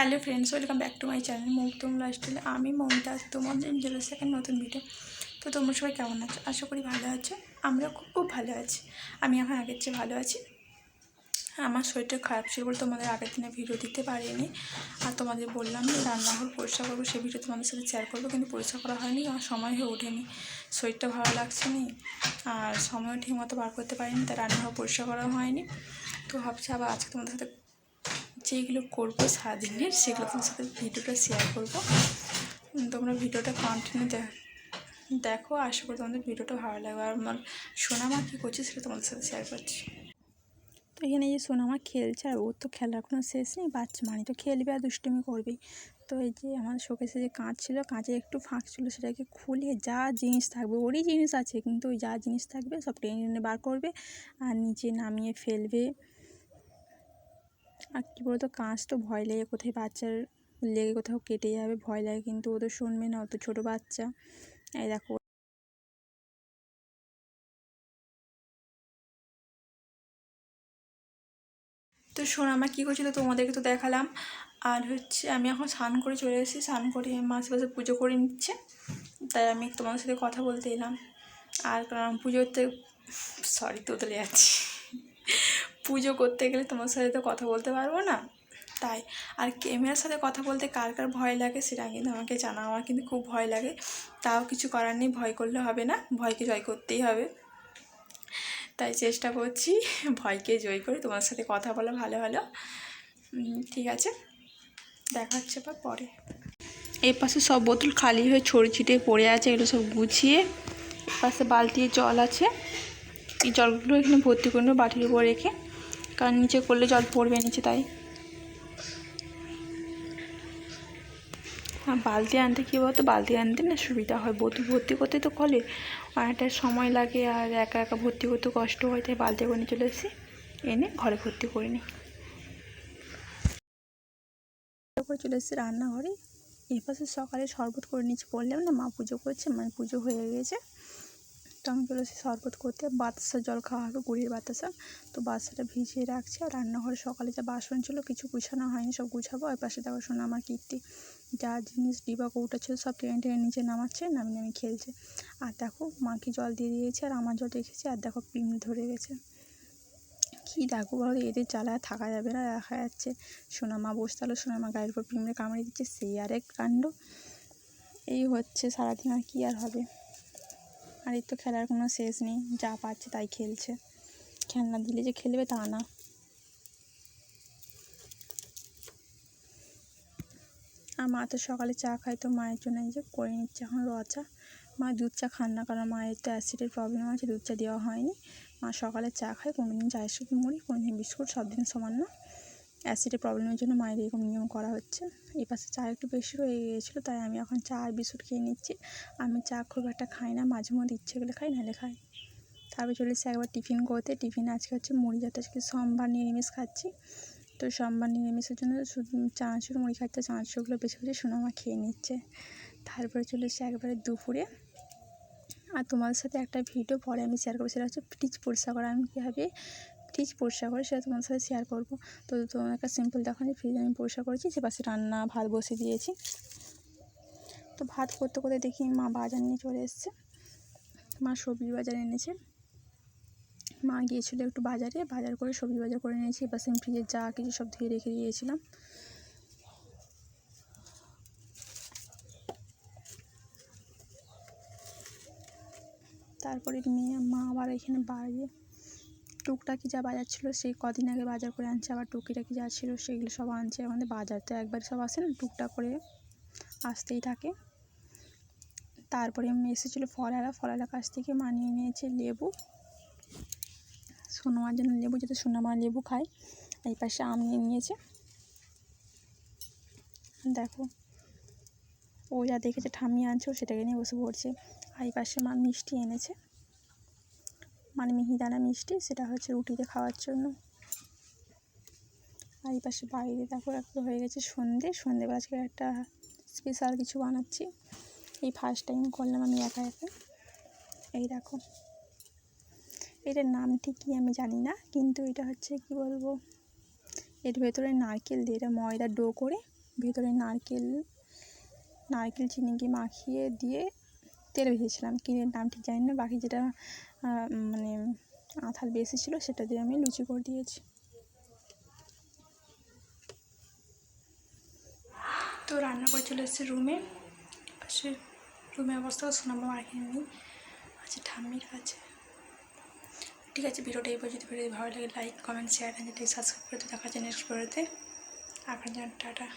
Hello friends welcome back to my channel Moutam লাইফস্টাইলে আমি মমতা তোমাদের এসেছি একটা নতুন ভিডিও তো তোমরা সবাই কেমন আছো? আশা করি ভালো আছো আমরা খুব খুব ভালো আছি। আমি এখন আগের চেয়ে ভালো আছি। আমার শরীরটা খারাপ ছিল বলে তোমাদের আগের দিনে ভিডিও দিতে পারিনি। আর তোমাদের বললাম যে রান্নাঘর পরিষ্কার করব, সেই ভিডিও তোমাদের সাথে শেয়ার করব, কিন্তু পরিষ্কার করা হয়নি, আমার সময় হয়ে ওঠেনি। শরীরটা ভালো লাগছে নি, আর সময় ঠিক মতো বার করতে পারিনি, তাই রান্নাঘর পরিষ্কার করা হয়নি। তো ভাবছি আবার আজকে তোমাদের সাথে যেগুলো করব সারাদিনের, সেগুলো তোমার সাথে ভিডিওটা শেয়ার করব। তোমরা ভিডিওটা কন্টিনিউ দেখো, আশা করি তোমাদের ভিডিওটা ভালো লাগবে। আর আমার সোনামা কী করছে সেটা তোমাদের সাথে শেয়ার করছি। তো এখানে যে সোনামা খেলছে, আর ওর তো খেলার কোনো শেষ নেই বাচ্চা মানে তো খেলবে আর দুষ্টুমি করবে তো এই যে আমার শোকেসে যে কাঁচ ছিল কাঁচে একটু ফাঁক ছিল, সেটাকে খুলে যা জিনিস থাকবে, ওরই জিনিস আছে, কিন্তু ওই যা জিনিস থাকবে সব টেনে টেনে বার করবে, আর নিচে নামিয়ে ফেলবে। আর কী বলতো কাঁচ তো ভয় লেগে কোথায় বাচ্চার লেগে কোথাও কেটে যাবে, ভয় লাগে কিন্তু ও তো শুনবে না, ও তো ছোটো বাচ্চা। এই দেখো। তো শোন, আমার কী করছিল তোমাদেরকে তো দেখালাম। আর হচ্ছে আমি এখন স্নান করে চলে এসেছি, স্নান করে মা আশেপাশে পুজো করে নিচ্ছে। তাই আমি তোমাদের সাথে কথা বলতে এলাম। আর কারণ পুজোতে সরি তো তোতলে যাচ্ছি। পুজো করতে গেলে তোমার সাথে তো কথা বলতে পারব না। তাই, আর ক্যামেরার সাথে কথা বলতে কার কার ভয় লাগে সেটা কিন্তু আমাকে জানা। আমার কিন্তু খুব ভয় লাগে। তাও কিছু করার নেই, ভয় করলে হবে না। ভয়কে জয় করতেই হবে। তাই চেষ্টা করছি ভয়কে জয় করে তোমার সাথে কথা বলা ভালো ভালো। ঠিক আছে। দেখা হচ্ছে বা পরে। এই পাশে সব বোতল খালি হয়ে ছড়ি ছিটিয়ে পড়ে আছে, এগুলো সব গুছিয়ে। পাশে বালতি জল আছে। এই জলগুলো এখানে ভর্তি করে বাটির উপর রেখে। কারণ নিচে করলে জল পড়বে নিচে, তাই। আর বালতি আনতে কী বলতো? বালতি আনতে না সুবিধা হয়। বোতল ভর্তি করতে তো কলে অনেকটা সময় লাগে আর একা একা ভর্তি করতে কষ্ট হয়, তাই বালতি করে চলে এসেছি। এনে ঘরে ভর্তি করে নিই। তারপরে চলে এসেছি রান্নাঘরে। এই পাশে সকালে শরবত করে নিচ্ছি বললাম না, মা পুজো করছে মানে পুজো হয়ে গেছে। আমি এসেছি শরবত করতে। বাতাসা জল খাওয়া হবে, গুড়ির বাতাসা। তো বাতাসাটা ভিজিয়ে রাখছি আর রান্নাঘরে সকালে যা বাসন ছিল কিছু গুছানো হয়নি, সব গুছাবো। আর পাশে দেখো শোনা আমার কীর্তি। যা জিনিস, ডিবা, কৌটা ছিল সব টেনে টেনে নিচে নামাচ্ছে নামি নামি খেলছে। আর দেখো মাকে জল দিয়ে দিয়েছে আর আমার জল রেখেছে আর দেখো পিমড়ি ধরে গেছে। কী দেখো বলো এদের জ্বালায় থাকা যাবে না, দেখা যাচ্ছে। সোনামা বসে তাহলে সোনামা গায়ের উপর পিমড়ে কামড়ে দিচ্ছে, সেই আরেক কাণ্ড। এই হচ্ছে সারাদিন আর কী আর হবে। আর এই তো খেলার কোনো শেষ নেই, যা পাচ্ছে তাই খেলছে। খেলনা দিলে যে খেলবে তা না। আর মা তো সকালে চা খায়, তো মায়ের জন্য যে করে নিচ্ছে এখন র চা। মা দুধ চা খান না, কারণ মায়ের তো অ্যাসিডের প্রবলেম আছে, দুধ চা দেওয়া হয়নি। মা সকালে চা খায় কোনো দিন চায়ের সাথে মুড়ি কোনো দিন বিস্কুট সব দিন সমান না। অ্যাসিডের প্রবলেমের জন্য মায়ের এরকম নিয়ম করা হচ্ছে। এই পাশে চা একটু বেশি হয়ে গিয়েছিল, তাই আমি এখন চা আর বিস্কুট খেয়ে নিচ্ছি। আমি চা খুব একটা খাই না, মাঝে মধ্যে ইচ্ছে করলে খাই, নাহলে খাই। তারপরে চলে এসেছি একবার টিফিন করতে। টিফিন আজকে হচ্ছে মুড়ি যাতে আজকে সোমবার নিরামিষ খাচ্ছি। তো সোমবার নিরামিষের জন্য চানাচুর মুড়ি খাচ্ছে চানাচুরগুলো বেশি বেশি সোনামা খেয়ে নিচ্ছে। তারপরে চলে এসেছি একবারে দুপুরে। আর তোমাদের সাথে একটা ভিডিও পরে আমি শেয়ার করব, সেটা হচ্ছে ফ্রিজ পরিষ্কার করা। আমি কীভাবে ফ্রিজ পরিষ্কার করে সেটা তোমাদের সাথে শেয়ার করব। তো তোমার একটা সিম্পল দেখো যে ফ্রিজ আমি পরিষ্কার করেছি সে পাশে রান্না, ভাত বসে দিয়েছি। তো ভাত করতে করতে দেখি মা বাজার নিয়ে চলে এসছে। মা সবজি বাজার এনেছে। মা গিয়েছিল একটু বাজারে, বাজার করে সবজি বাজার করে নিয়েছি, এবার আমি ফ্রিজে যা কিছু সব ধুয়ে রেখে দিয়েছিলাম। তারপরে মেয়ে মা আবার এখানে বাইরে টুকটাকি যা বাজার ছিল সেই কদিন আগে বাজার করে আনছে, আবার টুকিটাকি যা ছিল সেগুলো সব আনছে। আমাদের বাজার তো একবার সব আসে না, টুকটাক করে আসতেই থাকে। তারপরে এসেছিল ফলারা ফলারা কাছ থেকে মানিয়ে নিয়েছে লেবু। সোনামার জন্য লেবু যাতে সোনামা লেবু খায়, এই পাশে আম নিয়ে নিয়েছে। দেখো, ও যা দেখেছে, ঠাম্মি আনছে সেটাকে নিয়ে বসে পড়ছে। আর এই পাশে মা মিষ্টি এনেছে। মানে মিহিদানা মিষ্টি, সেটা হচ্ছে রুটিতে খাওয়ার জন্য। আর এই পাশে বাইরে দেখো একটা হয়ে গেছে সন্ধে। সন্ধেবেলা আজকে একটা স্পেশাল কিছু বানাচ্ছি। এই ফার্স্ট টাইম করলাম আমি একা একা। এই দেখো, এটার নাম ঠিক কী আমি জানি না, কিন্তু এটা হচ্ছে কি বলব, এর ভেতরে নারকেল দিয়ে, এটা ময়দা ডো করে ভেতরে নারকেল নারকেল, চিনিকে মাখিয়ে দিয়ে তেল ভেজেছিলাম, কিনে নাম ঠিক জানি না, বাকি যেটা মানে আঠাল বেশি ছিল সেটা দিয়ে আমি লুচি করে দিয়েছি। তো রান্না করে চলে এসেছি রুমে পাশে রুমে অবস্থা শোনাবো আর কি নেই আছে ঠাম্মির কাছে। ঠিক আছে, ভিডিওটা এই পর্যন্ত ভিডিও ভালো লাগে লাইক কমেন্ট শেয়ার সাবস্ক্রাইব করে দেখা যায় নেক্সট ভিডিওতে আপনার জন্য টাটা।